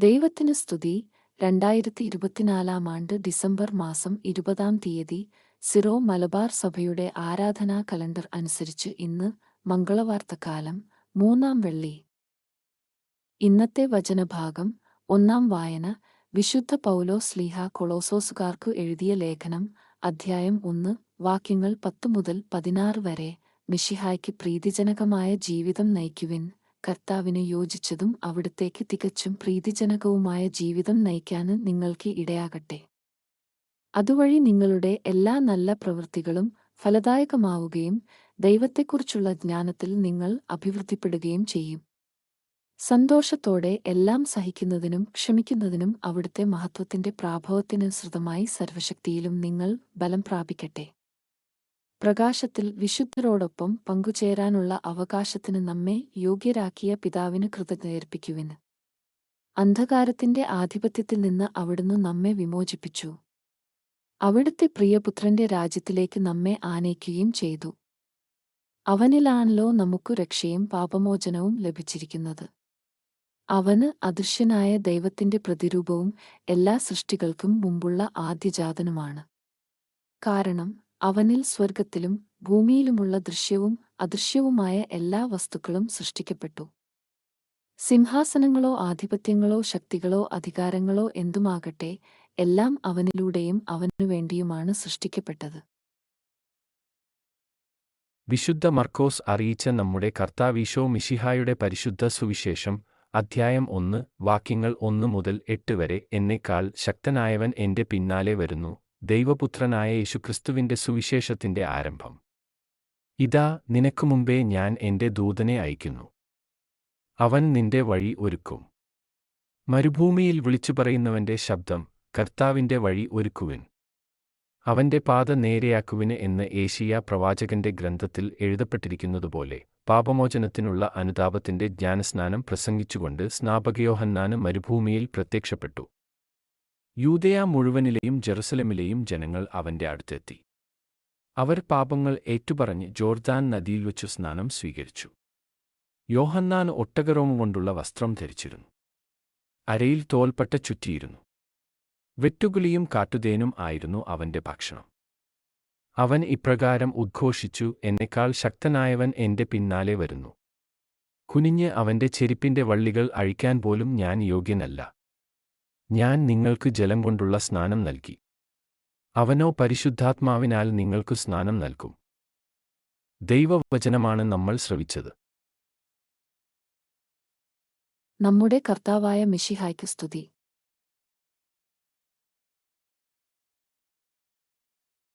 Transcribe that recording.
ദൈവത്തിന് സ്തുതി. രണ്ടായിരത്തി ഇരുപത്തിനാലാം ആണ്ട് ഡിസംബർ മാസം ഇരുപതാം തീയതി സിറോ മലബാർ സഭയുടെ ആരാധനാ കലണ്ടർ അനുസരിച്ച് ഇന്ന് മംഗളവാർത്തക്കാലം മൂന്നാം വെള്ളി. ഇന്നത്തെ വചനഭാഗം ഒന്നാം വായന. വിശുദ്ധ പൗലോ സ്ലീഹ കൊളോസോസുകാർക്കു എഴുതിയ ലേഖനം അധ്യായം ഒന്ന്. വാക്യങ്ങൾ പത്തു മുതൽ പതിനാറ് വരെ. മിഷിഹായ്ക്ക് പ്രീതിജനകമായ ജീവിതം നയിക്കുവിൻ. കർത്താവിന് യോജിച്ചതും അവിടുത്തേക്ക് തികച്ചും പ്രീതിജനകവുമായ ജീവിതം നയിക്കാന് നിങ്ങൾക്ക് ഇടയാകട്ടെ. അതുവഴി നിങ്ങളുടെ എല്ലാ നല്ല പ്രവൃത്തികളും ഫലദായകമാവുകയും ദൈവത്തെക്കുറിച്ചുള്ള ജ്ഞാനത്തിൽ നിങ്ങൾ അഭിവൃദ്ധിപ്പെടുകയും ചെയ്യും. സന്തോഷത്തോടെ എല്ലാം സഹിക്കുന്നതിനും ക്ഷമിക്കുന്നതിനും അവിടുത്തെ മഹത്വത്തിന്റെ പ്രാഭവത്തിനനുസൃതമായി സർവശക്തിയിലും നിങ്ങൾ ബലം പ്രാപിക്കട്ടെ. പ്രകാശത്തിൽ വിശുദ്ധരോടൊപ്പം പങ്കുചേരാനുള്ള അവകാശത്തിന് നമ്മെ യോഗ്യരാക്കിയ പിതാവിന് കൃതജ്ഞയർപ്പിക്കുവിന് അന്ധകാരത്തിന്റെ ആധിപത്യത്തിൽ നിന്ന് അവിടുന്ന് നമ്മെ വിമോചിപ്പിച്ചു. അവിടുത്തെ പ്രിയപുത്രന്റെ രാജ്യത്തിലേക്ക് നമ്മെ ആനയിക്കുകയും ചെയ്തു. അവനിലാണല്ലോ നമുക്കു രക്ഷയും പാപമോചനവും ലഭിച്ചിരിക്കുന്നത്. അവന് അദൃശ്യനായ ദൈവത്തിന്റെ പ്രതിരൂപവും എല്ലാ സൃഷ്ടികൾക്കും മുമ്പുള്ള ആദ്യജാതനുമാണ്. കാരണം അവനിൽ സ്വർഗത്തിലും ഭൂമിയിലുമുള്ള ദൃശ്യവും അദൃശ്യവുമായ എല്ലാ വസ്തുക്കളും സൃഷ്ടിക്കപ്പെട്ടു. സിംഹാസനങ്ങളോ ആധിപത്യങ്ങളോ ശക്തികളോ അധികാരങ്ങളോ എന്തുമാകട്ടെ എല്ലാം അവനിലൂടെയും അവനുവേണ്ടിയുമാണ് സൃഷ്ടിക്കപ്പെട്ടത്. വിശുദ്ധ മർക്കോസ് അറിയിച്ച നമ്മുടെ കർത്താവീശോ മിഷിഹായുടെ പരിശുദ്ധ സുവിശേഷം അധ്യായം ഒന്ന് വാക്യങ്ങൾ ഒന്ന് മുതൽ എട്ട് വരെ എന്നേക്കാൾ ശക്തനായവൻ എന്റെ പിന്നാലെ വരുന്നു. ദൈവപുത്രനായ യേശുക്രിസ്തുവിന്റെ സുവിശേഷത്തിന്റെ ആരംഭം. ഇതാ നിനക്കു മുമ്പേ ഞാൻ എന്റെ ദൂതനെ അയക്കുന്നു അവൻ നിന്റെ വഴി ഒരുക്കും. മരുഭൂമിയിൽ വിളിച്ചു പറയുന്നവന്റെ ശബ്ദം കർത്താവിന്റെ വഴി ഒരുക്കുവിൻ. അവന്റെ പാത നേരെയാക്കുവിന് എന്ന് ഏഷ്യ പ്രവാചകന്റെ ഗ്രന്ഥത്തിൽ എഴുതപ്പെട്ടിരിക്കുന്നതുപോലെ പാപമോചനത്തിനുള്ള അനുതാപത്തിന്റെ ജ്ഞാനസ്നാനം പ്രസംഗിച്ചുകൊണ്ട് സ്നാപകയോഹന്നാന് മരുഭൂമിയിൽ പ്രത്യക്ഷപ്പെട്ടു. യൂതയ മുഴുവനിലെയും ജെറുസലമിലെയും ജനങ്ങൾ അവന്റെ അടുത്തെത്തി. അവർ പാപങ്ങൾ ഏറ്റുപറഞ്ഞ് ജോർദാൻ നദിയിൽ വച്ചു സ്നാനം സ്വീകരിച്ചു. യോഹന്നാൻ ഒട്ടകരോമം കൊണ്ടുള്ള വസ്ത്രം ധരിച്ചിരുന്നു. അരയിൽ തോൽപ്പട്ട ചുറ്റിയിരുന്നു. വെട്ടുകുലിയും കാട്ടുതേനും ആയിരുന്നു അവന്റെ ഭക്ഷണം. അവൻ ഇപ്രകാരം ഉദ്ഘോഷിച്ചു എന്നെക്കാൾ ശക്തനായവൻ എന്റെ പിന്നാലെ വരുന്നു. കുനിഞ്ഞ് അവന്റെ ചെരിപ്പിന്റെ വള്ളികൾ അഴിക്കാൻ പോലും ഞാൻ യോഗ്യനല്ല. ഞാൻ നിങ്ങൾക്ക് ജലം കൊണ്ടുള്ള സ്നാനം നൽകി. അവനോ പരിശുദ്ധാത്മാവിനാൽ നിങ്ങൾക്കു സ്നാനം നൽകും. ദൈവവചനമാണ് നമ്മൾ ശ്രവിച്ചത്. നമ്മുടെ കർത്താവായ മിഷിഹായ്ക്ക് സ്തുതി.